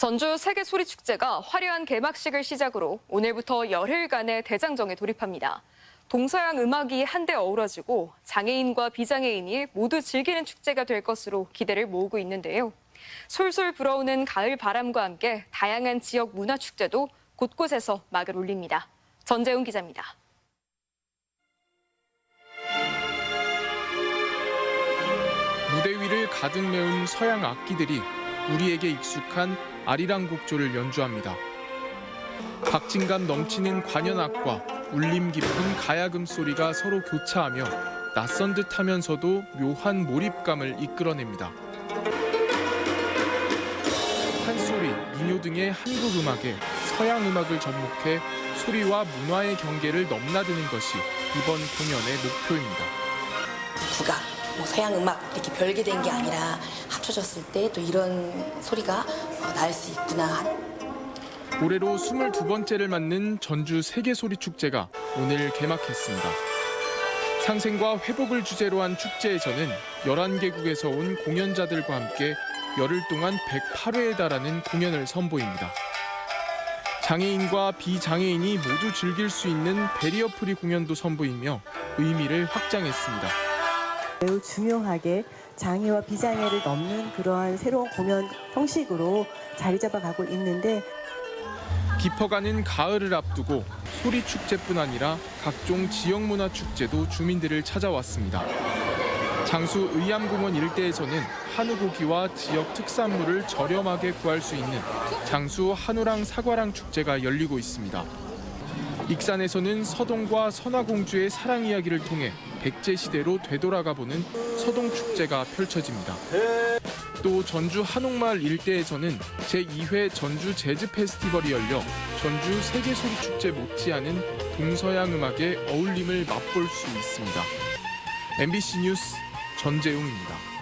전주 세계 소리 축제가 화려한 개막식을 시작으로 오늘부터 열흘간의 대장정에 돌입합니다. 동서양 음악이 한데 어우러지고 장애인과 비장애인이 모두 즐기는 축제가 될 것으로 기대를 모으고 있는데요. 솔솔 불어오는 가을 바람과 함께 다양한 지역 문화 축제도 곳곳에서 막을 올립니다. 전재훈 기자입니다. 무대 위를 가득 메운 서양 악기들이 우리에게 익숙한 아리랑 곡조를 연주합니다. 박진감 넘치는 관현악과 울림 깊은 가야금 소리가 서로 교차하며 낯선 듯하면서도 묘한 몰입감을 이끌어냅니다. 판소리, 민요 등의 한국 음악에 서양 음악을 접목해 소리와 문화의 경계를 넘나드는 것이 이번 공연의 목표입니다. 국악, 뭐 서양 음악 이렇게 별개 된 게 아니라 합쳐졌을 때 또 이런 소리가 어, 날 수 있구나. 올해로 22번째를 맞는 전주 세계소리축제가 오늘 개막했습니다. 상생과 회복을 주제로 한 축제에서는 11개국에서 온 공연자들과 함께 열흘 동안 108회에 달하는 공연을 선보입니다. 장애인과 비장애인이 모두 즐길 수 있는 베리어 프리 공연도 선보이며 의미를 확장했습니다. 매우 중요하게 장애와 비장애를 넘는 그러한 새로운 공연 형식으로 자리 잡아가고 있는데 깊어가는 가을을 앞두고 소리 축제뿐 아니라 각종 지역 문화 축제도 주민들을 찾아왔습니다. 장수 의암공원 일대에서는 한우 고기와 지역 특산물을 저렴하게 구할 수 있는 장수 한우랑 사과랑 축제가 열리고 있습니다. 익산에서는 서동과 선화공주의 사랑 이야기를 통해 백제 시대로 되돌아가 보는 서동 축제가 펼쳐집니다. 또 전주 한옥마을 일대에서는 제2회 전주 재즈 페스티벌이 열려 전주 세계 소리 축제 못지않은 동서양 음악의 어울림을 맛볼 수 있습니다. MBC 뉴스 전재웅입니다.